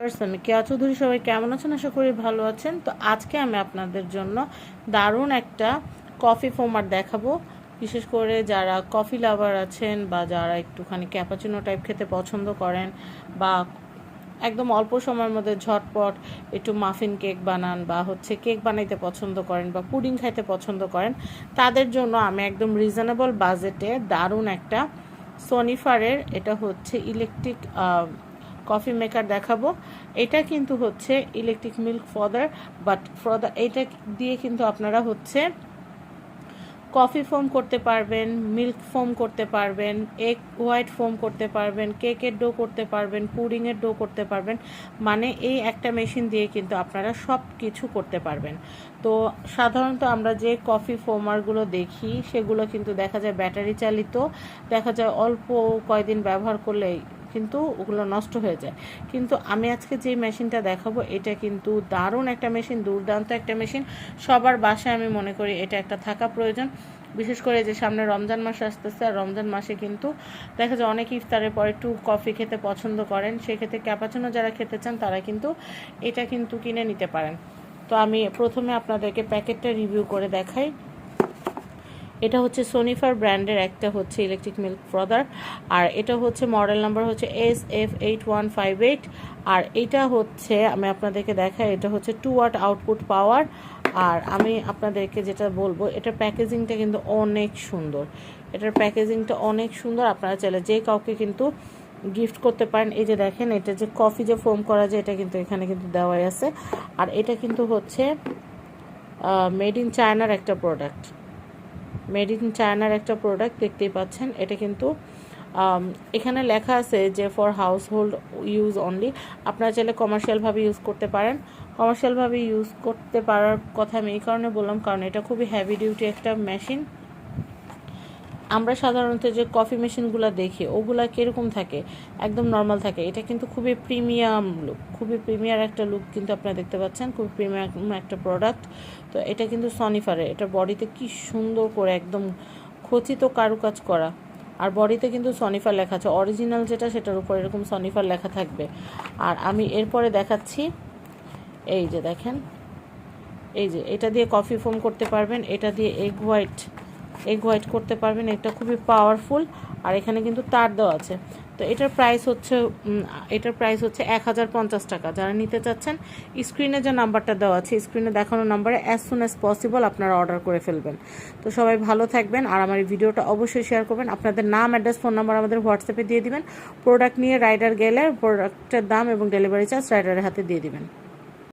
আমি কেয়া চৌধুরী সবাই কেমন আছেন? আশা করি ভালো আছেন। তো আজকে আমি আপনাদের জন্য দারুণ একটা কফি ফোমার দেখাবো। বিশেষ করে যারা কফি লাভার আছেন বা যারা একটুখানি ক্যাপাচিনো টাইপ খেতে পছন্দ করেন বা একদম অল্প সময়ের মধ্যে ঝটপট একটু মাফিন কেক বানান বা হচ্ছে কেক বানাইতে পছন্দ করেন বা পুডিং খাইতে পছন্দ করেন, তাদের জন্য আমি একদম রিজনেবল বাজেটে দারুণ একটা সনিফারের এটা হচ্ছে ইলেকট্রিক কফি মেকার দেখাবো। এটা কিন্তু হচ্ছে electric milk frother but frother এটা দিয়ে কিন্তু আপনারা হচ্ছে কফি ফোম করতে পারবেন মিল্ক ফোম করতে পারবেন এগ হোয়াইট ফোম করতে পারবেন কেকের ডো করতে পারবেন পুডিংয়ের ডো করতে পারবেন। মানে এই একটা মেশিন দিয়ে কিন্তু আপনারা সব কিছু করতে পারবেন। তো সাধারণত আমরা যে কফি ফোমারগুলো দেখি, সেগুলো কিন্তু দেখা যায় ব্যাটারি চালিত। দেখা যায় অল্প কয়দিন ব্যবহার করলেই কিন্তু ওগুলো নষ্ট হয়ে যায়। কিন্তু আমি আজকে যে মেশিনটা দেখাবো, এটা কিন্তু দারুণ একটা মেশিন, দুর্দান্ত একটা মেশিন। সবার বাসায় আমি মনে করি এটা একটা থাকা প্রয়োজন। বিশেষ করে যে সামনে রমজান মাস আসতেছে, আর রমজান মাসে কিন্তু দেখা যায় অনেক ইফতারের পর একটু কফি খেতে পছন্দ করেন। সেক্ষেত্রে ক্যাপাচিনো যারা খেতে চান, তারা কিন্তু এটা কিন্তু কিনে নিতে পারেন। তো আমি প্রথমে আপনাদেরকে প্যাকেটটা রিভিউ করে দেখাই। এটা হচ্ছে সোনিফার ব্র্যান্ডের একটা হচ্ছে ইলেকট্রিক মিল্ক ফ্রদার আর এটা হচ্ছে মডেল নাম্বার হচ্ছে S F eight one five eight আর এটা হচ্ছে আমি আপনাদেরকে দেখাই, এটা হচ্ছে টু ওয়াট আউটপুট পাওয়ার আর আমি আপনাদেরকে যেটা বলব, এটার প্যাকেজিংটা কিন্তু অনেক সুন্দর। এটার প্যাকেজিংটা অনেক সুন্দর, আপনারা চাইলে যে কাউকে কিন্তু গিফট করতে পারেন। এই যে দেখেন, এটা যে কফি যে ফোম করা যায় এটা কিন্তু এখানে কিন্তু দেওয়াই আছে। আর এটা কিন্তু হচ্ছে মেড ইন চায়নার একটা প্রোডাক্ট মেড ইন চায়নার একটা প্রোডাক্ট দেখতেই পাচ্ছেন। এটা কিন্তু এখানে লেখা আছে যে for household use only. আপনারা চাইলে কমার্শিয়ালভাবে ইউজ করতে পারেন। কমার্শিয়ালভাবে ইউজ করতে পারার কথা আমি এই কারণে বললাম, কারণ এটা খুবই হ্যাভি ডিউটি একটা মেশিন আমরা সাধারণত যে কফি মেশিনগুলো দেখি, ওগুলা কীরকম থাকে? একদম নর্মাল থাকে। এটা কিন্তু খুবই প্রিমিয়াম লুক খুবই প্রিমিয়ার একটা লুক কিন্তু আপনারা দেখতে পাচ্ছেন। খুবই প্রিমিয়াম একটা প্রোডাক্ট তো এটা কিন্তু সনিফারে এটা বডিতে কি সুন্দর করে একদম খচিত কারুকাজ করা। আর বডিতে কিন্তু সনিফার লেখা আছে। অরিজিনাল যেটা, সেটার উপর এরকম সনিফার লেখা থাকবে। আর আমি এরপরে দেখাচ্ছি, এই যে দেখেন, এই যে এটা দিয়ে কফি ফোম করতে পারবেন। এটা দিয়ে এগ হোয়াইট এগ হোয়াইট করতে পারবেন, এটা খুবই পাওয়ারফুল আর এখানে কিন্তু তার দেওয়া আছে। তো এটার প্রাইস হচ্ছে এটার প্রাইস হচ্ছে এক হাজার পঞ্চাশ টাকা। যারা নিতে চাচ্ছেন স্ক্রিনে যে নাম্বারটা দেওয়া আছে স্ক্রিনে দেখানো নাম্বারে অ্যাজ সুন অ্যাজ পসিবল আপনারা অর্ডার করে ফেলবেন। তো সবাই ভালো থাকবেন, আর আমার এই ভিডিওটা অবশ্যই শেয়ার করবেন। আপনাদের নাম অ্যাড্রেস ফোন নাম্বার আমাদের হোয়াটসঅ্যাপে দিয়ে দিবেন। প্রোডাক্ট নিয়ে রাইডার গেলে প্রোডাক্টের দাম এবং ডেলিভারি চার্জ রাইডারের হাতে দিয়ে দিবেন।